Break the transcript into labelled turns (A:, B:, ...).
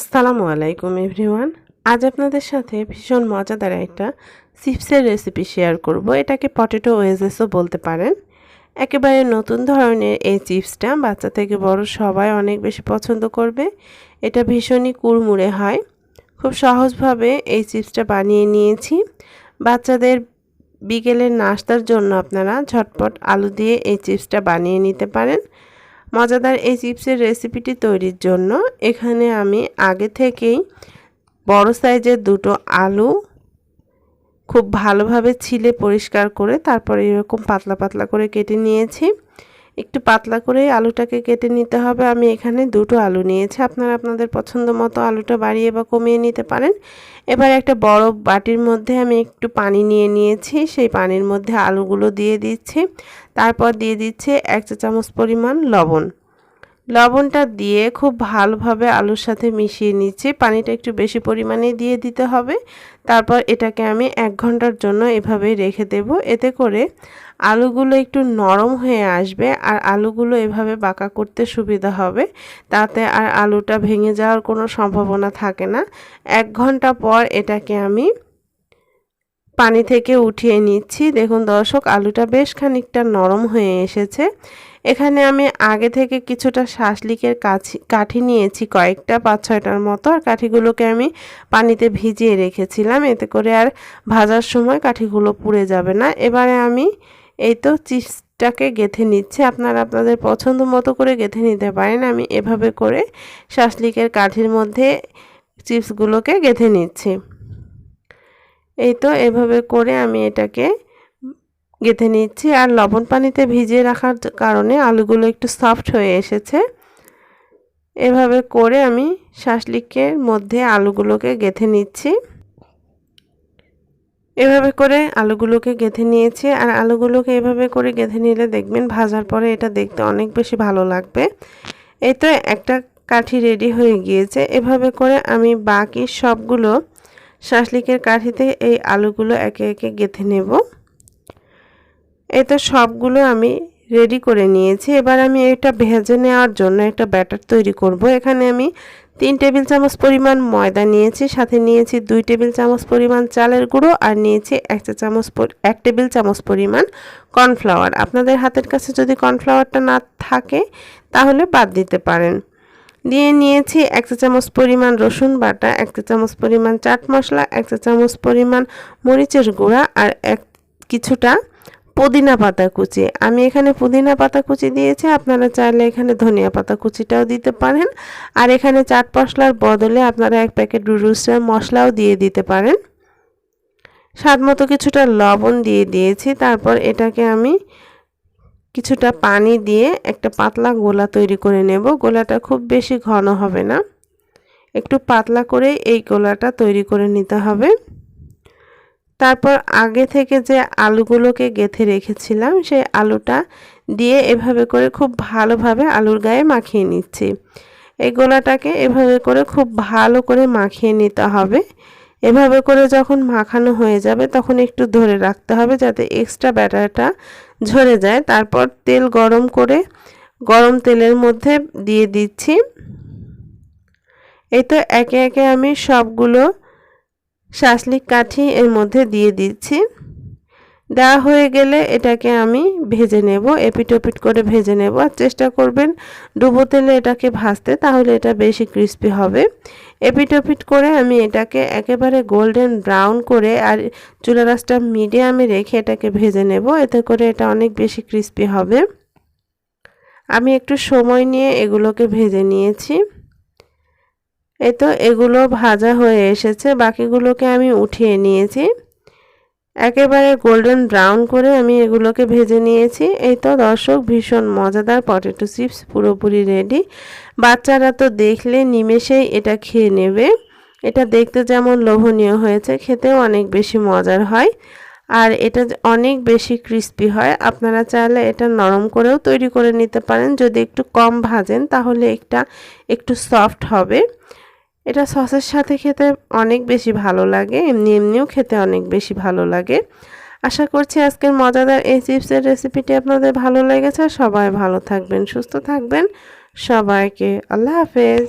A: আসসালামু আলাইকুম, এভরিওয়ান। আজ আপনাদের সাথে ভীষণ মজাদার একটা চিপসের রেসিপি শেয়ার করব। এটাকে পটেটো ওয়েজেসও বলতে পারেন। একেবারে নতুন ধরনের এই চিপসটা বাচ্চা থেকে বড় সবাই অনেক বেশি পছন্দ করবে। এটা ভীষণই কুড়মুড়ে হয়। খুব সহজভাবে এই চিপসটা বানিয়ে নিয়েছি। বাচ্চাদের বিকেলের নাস্তার জন্য আপনারা ঝটপট আলু দিয়ে এই চিপসটা বানিয়ে নিতে পারেন। মজাদার এই চিপসের রেসিপিটি তৈরির জন্য এখানে আমি আগে থেকেই বড় সাইজের দুটো আলু খুব ভালোভাবে ছিলে পরিষ্কার করে তারপরে এরকম পাতলা পাতলা করে কেটে নিয়েছি। একটু পাতলা করে আলুটাকে কেটে নিতে হবে। আমি এখানে দুটো আলু নিয়েছি। আপনারা আপনাদের পছন্দ মতো আলুটা বাড়িয়ে বা কমিয়ে নিতে পারেন। এবার একটা বড় বাটির মধ্যে আমি একটু পানি নিয়ে নিয়েছি। সেই পানির মধ্যে আলুগুলো দিয়ে দিচ্ছি। তারপর দিয়ে দিচ্ছি এক চা চামচ পরিমাণ লবণ। লবণটা দিয়ে খুব ভালোভাবে আলুর সাথে মিশিয়ে নিচ্ছি। পানিটা একটু বেশি পরিমাণে দিয়ে দিতে হবে। তারপর এটাকে আমি এক ঘণ্টার জন্য এভাবেই রেখে দেব। এতে করে আলুগুলো একটু নরম হয়ে আসবে আর আলুগুলো এভাবে বাঁকা করতে সুবিধা হবে। তাতে আর আলুটা ভেঙে যাওয়ার কোনো সম্ভাবনা থাকে না। এক ঘণ্টা পর এটাকে আমি পানি থেকে উঠিয়ে নিচ্ছি। দেখুন দর্শক, আলুটা বেশ খানিকটা নরম হয়ে এসেছে। এখানে আমি আগে থেকে কিছুটা শাসলিকের কাছি কাঠি নিয়েছি কয়েকটা, পাঁচ ছয়টার মতো। আর কাঠিগুলোকে আমি পানিতে ভিজিয়ে রেখেছিলাম। এতে করে আর ভাজার সময় কাঠিগুলো পুড়ে যাবে না। এবারে আমি এই তো চিপসটাকে গেথে নিচ্ছি। আপনারা আপনাদের পছন্দ মতো করে গেথে নিতে পারেন। আমি এভাবে করে শাসলিকের কাঠির মধ্যে চিপসগুলোকে গেথে নিচ্ছি। এই তো এভাবে করে আমি এটাকে গেঁথে নিচ্ছি। আর লবণ পানিতে ভিজিয়ে রাখার কারণে আলুগুলো একটু সফট হয়ে এসেছে। এভাবে করে আমি শাসলিকের মধ্যে আলুগুলোকে গেঁথে নিচ্ছি। এভাবে করে আলুগুলোকে গেঁথে নিয়েছি। আর আলুগুলোকে এভাবে করে গেঁথে নিলে দেখবেন ভাজার পরে এটা দেখতে অনেক বেশি ভালো লাগবে। এই তো একটা কাঠি রেডি হয়ে গিয়েছে। এভাবে করে আমি বাকি সবগুলো শাসলিকের কাঠিতে এই আলুগুলো একে একে গেঁথে নেব। তো সবগুলো আমি রেডি করে নিয়েছি। এবার আমি এটা ভেজে নেওয়ার জন্য একটা ব্যাটার তৈরি করব। এখানে আমি তিন টেবিল চামচ পরিমাণ ময়দা নিয়েছি, সাথে নিয়েছি দুই টেবিল চামচ পরিমাণ চালের গুঁড়ো আর নিয়েছি এক চা চামচ এক টেবিল চামচ পরিমাণ কর্নফ্লাওয়ার। আপনাদের হাতের কাছে যদি কর্নফ্লাওয়ারটা না থাকে, তাহলে বাদ দিতে পারেন। দিয়ে নিয়েছি এক চা চামচ পরিমাণ রসুন বাটা, এক চা চামচ পরিমাণ চাট মশলা, এক চা চামচ পরিমাণ মরিচের গুঁড়া আর এক কিছুটা পুদিনা পাতা কুচি। আমি এখানে পুদিনা পাতা কুচি দিয়েছি, আপনারা চাইলে এখানে ধনিয়া পাতা কুচিটাও দিতে পারেন। আর এখানে চাট মশলার বদলে আপনারা এক প্যাকেট রুসের মশলাও দিয়ে দিতে পারেন। স্বাদ মতো কিছুটা লবণ দিয়ে দিয়েছি, তারপর এটাকে আমি কিছুটা পানি দিয়ে একটা পাতলা গোলা তৈরি করে নেব। গোলাটা খুব বেশি ঘন হবে না। একটু পাতলা করে এই গোলাটা তৈরি করে নিতে হবে। তারপর আগে থেকে যে আলুগুলোকে গেথে রেখেছিলাম, সেই আলুটা দিয়ে এভাবে করে খুব ভালোভাবে আলুর গায়ে মাখিয়ে নিচ্ছি। এই গোলাটাকে এভাবে করে খুব ভালো করে মাখিয়ে নিতে হবে। এভাবে করে যখন মাখানো হয়ে যাবে, তখন একটু ধরে রাখতে হবে যাতে এক্সট্রা ব্যাটারটা ঝরে যায়। তারপর তেল গরম করে গরম তেলের মধ্যে দিয়ে দিচ্ছি। এই তো একে একে আমি সবগুলো শাসলিক কাঠি এর মধ্যে দিয়ে দিচ্ছি। দেওয়া হয়ে গেলে এটাকে আমি ভেজে নেব, এপিটোপিট করে ভেজে নেব। আর চেষ্টা করবেন ডুবো তেলে এটাকে ভাজতে, তাহলে এটা বেশি ক্রিস্পি হবে। এপিটোপিট করে আমি এটাকে একেবারে গোল্ডেন ব্রাউন করে আর চুলা রাসটা মিডিয়ামে রেখে এটাকে ভেজে নেব। এতে করে এটা অনেক বেশি ক্রিস্পি হবে। আমি একটু সময় নিয়ে এগুলোকে ভেজে নিয়েছি। এ তো এগুলো ভাজা হয়ে এসেছে। বাকিগুলোকে আমি উঠিয়ে নিয়েছি। একেবারে গোল্ডেন ব্রাউন করে আমি এগুলোকে ভেজে নিয়েছি। এই তো দর্শক, ভীষণ মজাদার পটেটো চিপস পুরোপুরি রেডি বাচ্চারা তো দেখলে নিমেষেই এটা খেয়ে নেবে। এটা দেখতে যেমন লোভনীয় হয়েছে, খেতেও অনেক বেশি মজার হয়। আর এটা অনেক বেশি ক্রিস্পি হয়, আপনারা চাইলে এটা নরম করেও তৈরি করে নিতে পারেন। যদি একটু কম ভাজেন, তাহলে একটা একটু সফট হবে। এটা সসের সাথে খেতে অনেক বেশি ভালো লাগে, এমনি এমনিও খেতে অনেক বেশি ভালো লাগে। আশা করছি আজকের মজাদার এই চিপসের রেসিপিটি আপনাদের ভালো লেগেছে। সবাই ভালো থাকবেন, সুস্থ থাকবেন। সবাইকে আল্লাহ হাফেজ।